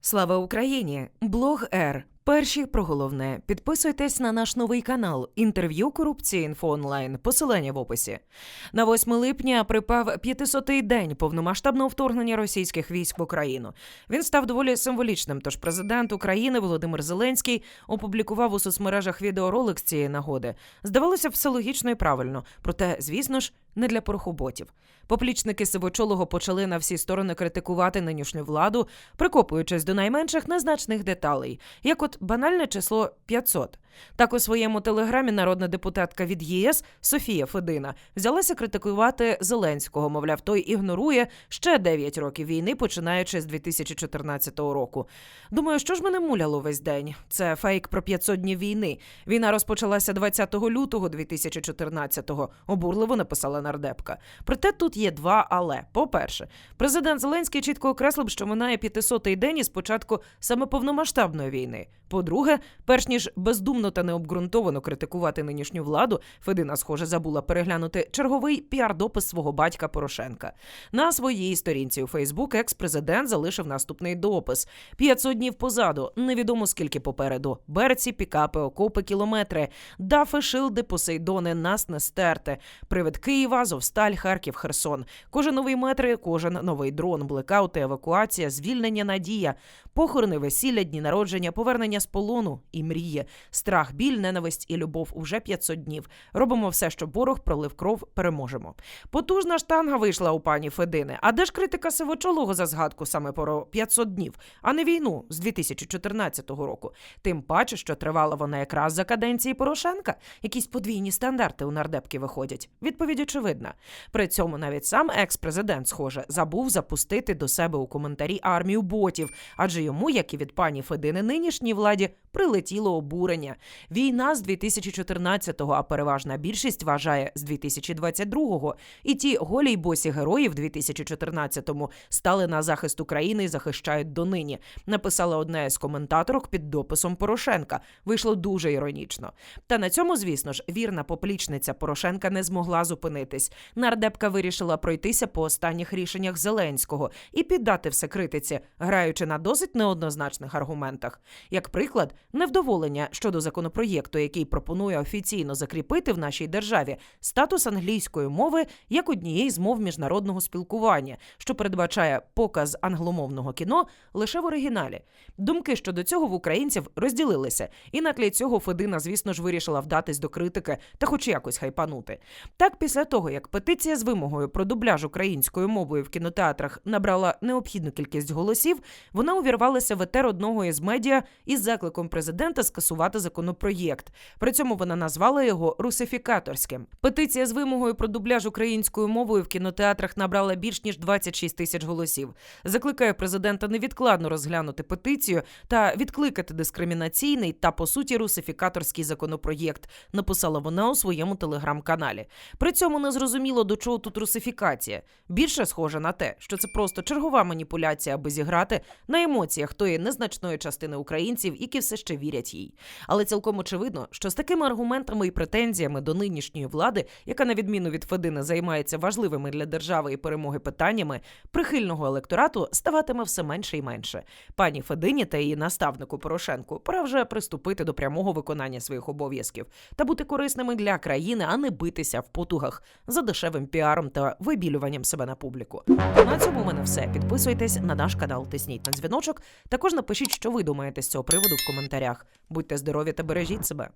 Слава Україні! Блог Р. Перші про головне. Підписуйтесь на наш новий канал. Інтерв'ю корупції інфо онлайн. Посилання в описі. На 8 липня припав 500-й день повномасштабного вторгнення російських військ в Україну. Він став доволі символічним. Тож президент України Володимир Зеленський опублікував у соцмережах відеоролик з цієї нагоди. Здавалося все логічно і правильно. Проте, звісно ж, не для порохоботів. Поплічники сивочолого почали на всі сторони критикувати нинішню владу, прикопуючись до найменших незначних деталей, як от банальне число 500. Так у своєму телеграмі народна депутатка від ЄС Софія Федина взялася критикувати Зеленського. Мовляв, той ігнорує ще 9 років війни, починаючи з 2014 року. Думаю, що ж мене муляло весь день? Це фейк про 500 днів війни. Війна розпочалася 20 лютого 2014-го, обурливо написала нардепка. Проте тут є два але. По-перше, президент Зеленський чітко окреслив, що минає 500-й день із початку саме повномасштабної війни. По-друге, перш ніж бездумно та необґрунтовано критикувати нинішню владу, Федина, схоже, забула переглянути черговий піар-допис свого батька Порошенка. На своїй сторінці у Фейсбук екс-президент залишив наступний допис: 500 днів позаду, невідомо скільки попереду. Берці, пікапи, окопи, кілометри, дафи, шилди, посейдони, нас не стерте. Привид Києва, Азовсталь, Харків, Херсон. Кожен новий метр, кожен новий дрон, блекаути, евакуація, звільнення, надія, похорони, весілля, дні народження, повернення з полону і мрії, страх, біль, ненависть і любов уже 500 днів. Робимо все, щоб ворог пролив кров, переможемо. Потужна штанга вийшла у пані Федини. А де ж критика сивочолого за згадку саме про 500 днів, а не війну з 2014 року? Тим паче, що тривала вона якраз за каденції Порошенка. Якісь подвійні стандарти у нардепки виходять. Відповідь очевидна. При цьому навіть сам екс-президент, схоже, забув запустити до себе у коментарі армію ботів, адже йому, як і від пані Федини, нинішній владі прилетіло обурення. Війна з 2014-го, а переважна більшість вважає з 2022-го. І ті голі й босі герої в 2014-му стали на захист України і захищають донині. Написала одна із коментаторок під дописом Порошенка. Вийшло дуже іронічно. Та на цьому, звісно ж, вірна поплічниця Порошенка не змогла зупинитись. Нардепка вирішила пройтися по останніх рішеннях Зеленського і піддати все критиці, граючи на досить неоднозначних аргументах. Як приклад, невдоволення щодо законопроєкту, який пропонує офіційно закріпити в нашій державі статус англійської мови як однієї з мов міжнародного спілкування, що передбачає показ англомовного кіно лише в оригіналі. Думки щодо цього в українців розділилися, і на тлі цього Федина, звісно ж, вирішила вдатись до критики та хоч якось хайпанути. Так, після того як петиція з вимогою про дубляж українською мовою в кінотеатрах набрала необхідну кількість голосів, вона увірвалася в етер одного із медіа із закликом президента скасувати законопроєкт. При цьому вона назвала його русифікаторським. Петиція з вимогою про дубляж українською мовою в кінотеатрах набрала більш ніж 26 тисяч голосів. Закликає президента невідкладно розглянути петицію та відкликати дискримінаційний та по суті русифікаторський законопроєкт. Написала вона у своєму телеграм-каналі. При цьому не зрозуміло до чого тут русифікація. Більше схоже на те, що це просто чергова маніпуляція, аби зіграти на емоціях тої незначної частини українців, які все ще вірять їй. Але цілком очевидно, що з такими аргументами і претензіями до нинішньої влади, яка на відміну від Федини займається важливими для держави і перемоги питаннями, прихильного електорату ставатиме все менше і менше. Пані Федині та її наставнику Порошенку пора вже приступити до прямого виконання своїх обов'язків та бути корисними для країни, а не битися в потугах за дешевим піаром та вибілюванням себе на публіку. На цьому в мене все. Підписуйтесь на наш канал, тисніть на дзвіночок. Також напишіть, що ви думаєте з цього приводу в коментарях. Будьте здорові та бережіть себе.